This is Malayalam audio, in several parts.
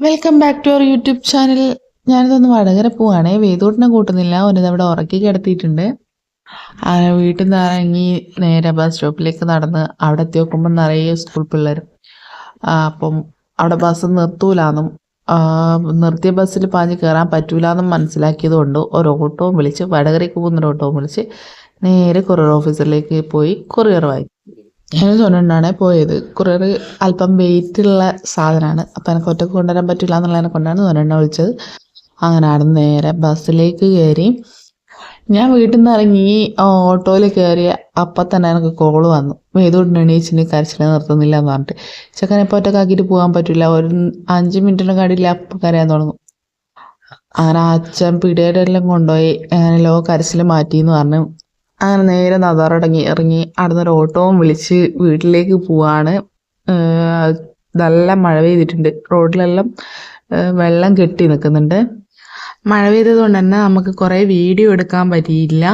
Welcome back to our YouTube channel ഞാനിതൊന്ന് വടകര പോവാണേ. വേദൂട്ടിനെ കൂട്ടുന്നില്ല. ഒരിതവിടെ ഉറക്കി കിടത്തിയിട്ടുണ്ട്. വീട്ടിൽ നിന്ന് ഇറങ്ങി നേരെ ബസ് സ്റ്റോപ്പിലേക്ക് നടന്ന് അവിടെ എത്തി നോക്കുമ്പോൾ നിറയെ സ്കൂൾ പിള്ളേർ അപ്പം അവിടെ ബസ് നിർത്തൂലാന്നും നിർത്തിയ ബസ്സിൽ പാഞ്ഞ് കയറാൻ പറ്റൂലെന്നും മനസ്സിലാക്കിയതുകൊണ്ട് ഒരു ഓട്ടോവും വിളിച്ച് വടകരയ്ക്ക് പോകുന്നൊരു ഓട്ടോവും വിളിച്ച് നേരെ കൊറിയർ ഓഫീസിലേക്ക് പോയി കൊറിയർ വാങ്ങി ഞാൻ സ്വന്തമാണ് പോയത്. കുറേ അല്പം വെയിറ്റ് ഉള്ള സാധനമാണ്. അപ്പം എനിക്ക് ഒറ്റയ്ക്ക് കൊണ്ടുവരാൻ പറ്റില്ല എന്നുള്ളതിനെ കൊണ്ടാണ് സ്വന്തം വിളിച്ചത്. അങ്ങനെ അവിടെ നേരെ ബസ്സിലേക്ക് കയറി ഞാൻ വീട്ടിൽ നിന്ന് ഇറങ്ങി ഓട്ടോയിൽ കയറിയ അപ്പം തന്നെ എനിക്ക് കോൾ വന്നു. വേദോട്ടിന് എണീച്ചിന് കരച്ചിൽ നിർത്തുന്നില്ല എന്ന് പറഞ്ഞിട്ട്. ചെക്കനെ ഇപ്പോൾ ഒറ്റക്കാക്കിയിട്ട് പോകാൻ പറ്റില്ല ഒരു അഞ്ച് മിനിറ്റിന്റെ കടിയില്ല അപ്പം കരയാൻ തുടങ്ങും. അങ്ങനെ അച്ഛൻ പിടിയുടെ എല്ലാം കൊണ്ടുപോയി. ലോ കരച്ചിൽ മാറ്റി എന്ന് പറഞ്ഞു അങ്ങനെ നേരെ നദാറടങ്ങി ഇറങ്ങി അവിടുന്ന് ഒരു ഓട്ടോവും വിളിച്ച് വീട്ടിലേക്ക് പോവാണ്. നല്ല മഴ പെയ്തിട്ടുണ്ട്. റോഡിലെല്ലാം വെള്ളം കെട്ടി നിൽക്കുന്നുണ്ട്. മഴ പെയ്തത് കൊണ്ട് തന്നെ നമുക്ക് കുറേ വീഡിയോ എടുക്കാൻ പറ്റിയില്ല.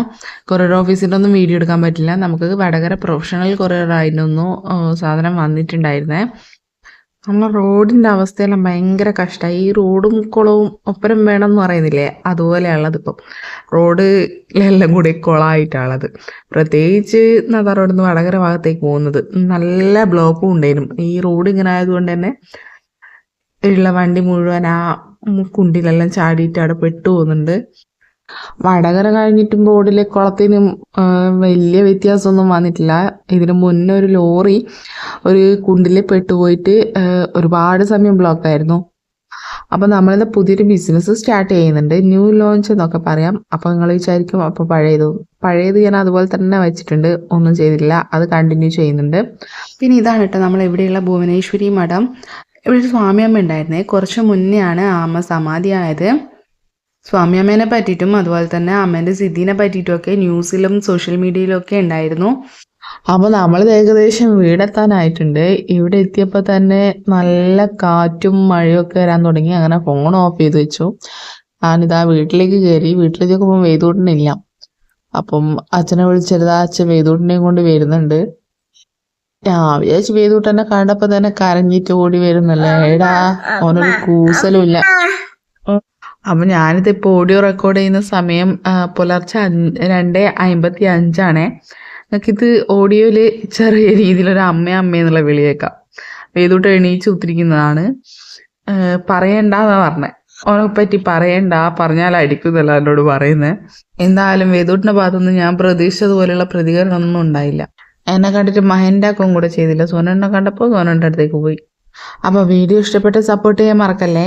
കൊറിയർ ഓഫീസിന്റെ ഒന്നും വീഡിയോ എടുക്കാൻ പറ്റില്ല. നമുക്ക് വടകര പ്രൊഫഷണൽ കൊറിയർ ആയിരുന്നു സാധനം വന്നിട്ടുണ്ടായിരുന്നേ. നമ്മൾ റോഡിന്റെ അവസ്ഥയെല്ലാം ഭയങ്കര കഷ്ടമായി ഈ റോഡും കുളവും ഒപ്പരം വേണം എന്ന് പറയുന്നില്ലേ? അതുപോലെയുള്ളത് ഇപ്പം. റോഡിലെല്ലാം കൂടി കുളമായിട്ടാണുള്ളത്. പ്രത്യേകിച്ച് നദാ റോഡിൽ നിന്ന് വടകര ഭാഗത്തേക്ക് പോകുന്നത് നല്ല ബ്ലോക്കും ഉണ്ടായിരുന്നു. ഈ റോഡ് ഇങ്ങനെ ആയതുകൊണ്ട് തന്നെ ഉള്ള വണ്ടി മുഴുവൻ ആ കുണ്ടിലെല്ലാം ചാടിയിട്ട് അവിടെ പെട്ടു പോകുന്നുണ്ട്. വടകര കഴിഞ്ഞിട്ടും റോഡിലെ കുളത്തിനും വലിയ വ്യത്യാസമൊന്നും വന്നിട്ടില്ല. ഇതിന് മുന്നേ ഒരു ലോറി ഒരു കുണ്ടിൽ പെട്ടുപോയിട്ട് ഒരുപാട് സമയം ബ്ലോക്കായിരുന്നു അപ്പം നമ്മളിത് പുതിയൊരു ബിസിനസ് സ്റ്റാർട്ട് ചെയ്യുന്നുണ്ട്. ന്യൂ ലോഞ്ച് എന്നൊക്കെ പറയാം. അപ്പം നിങ്ങൾ വിചാരിക്കും അപ്പോൾ പഴയത് പഴയത് ഞാൻ അതുപോലെ തന്നെ വെച്ചിട്ടുണ്ട്. ഒന്നും ചെയ്തില്ല അത് കണ്ടിന്യൂ ചെയ്യുന്നുണ്ട്. പിന്നെ ഇതാണ് കേട്ടോ നമ്മൾ ഇവിടെയുള്ള ഭുവനേശ്വരി മഠം. ഇവിടെ ഒരു സ്വാമിയമ്മ ഉണ്ടായിരുന്നേ. കുറച്ച് ആ അമ്മ സമാധിയായത്. സ്വാമിയമ്മേനെ പറ്റിയിട്ടും അതുപോലെ തന്നെ അമ്മേന്റെ സിദ്ധീനെ പറ്റിയിട്ടും ഒക്കെ ന്യൂസിലും സോഷ്യൽ മീഡിയയിലും ഒക്കെ ഉണ്ടായിരുന്നു. അപ്പോൾ നമ്മൾ ഏകദേശം വീടെത്താനായിട്ടുണ്ട്. ഇവിടെ എത്തിയപ്പോൾ തന്നെ നല്ല കാറ്റും മഴയും ഒക്കെ വരാൻ തുടങ്ങി. അങ്ങനെ ഫോൺ ഓഫ് ചെയ്ത് വെച്ചു. ഞാനിതാ വീട്ടിലേക്ക് കയറി വീട്ടിലേക്ക് പോകുമ്പോൾ വേദൂട്ടനില്ല അപ്പം അച്ഛനെ വിളിച്ചെടുത്താ അച്ഛൻ വേദൂട്ടിനെയും കൊണ്ട് വരുന്നുണ്ട്. ഞാൻ വിചാരിച്ച് വേദൂട്ടനെ കണ്ടപ്പോൾ തന്നെ കരഞ്ഞിട്ട് ഓടി വരുന്നല്ലേ? എടാ ഓനൊരു കൂസലുമില്ല അപ്പം ഞാനിത് ഇപ്പോൾ ഓഡിയോ റെക്കോർഡ് ചെയ്യുന്ന സമയം പുലർച്ചെ അഞ്ച് രണ്ട് അമ്പത്തി അഞ്ചാണേ നിങ്ങൾക്കിത് ഓഡിയോയിൽ ചെറിയ രീതിയിലൊരു അമ്മ അമ്മ എന്നുള്ള വിളിയേക്കാം. വേദൂട്ട് എണീച്ച് ഉത്തിരിക്കുന്നതാണ്. പറയണ്ടെന്നാണ് പറയണ്ടെന്നാ പറഞ്ഞത് ഓനെ പറ്റി പറയണ്ട പറഞ്ഞാൽ എന്നല്ല എന്നോട് പറയുന്നത് എന്തായാലും വേദൂട്ടിന്റെ ഭാഗത്തുനിന്ന് ഞാൻ പ്രതീക്ഷിച്ചതുപോലെയുള്ള പ്രതികരണമൊന്നും ഉണ്ടായില്ല. എന്നെ കണ്ടിട്ട് മഹേന്റെ അക്കവും കൂടെ ചെയ്തില്ല. സോനണ്ണ കണ്ടപ്പോൾ സോനന്റെ അടുത്തേക്ക് പോയി. അപ്പൊ വീഡിയോ ഇഷ്ടപ്പെട്ട് സപ്പോർട്ട് ചെയ്യാൻ മറക്കല്ലേ?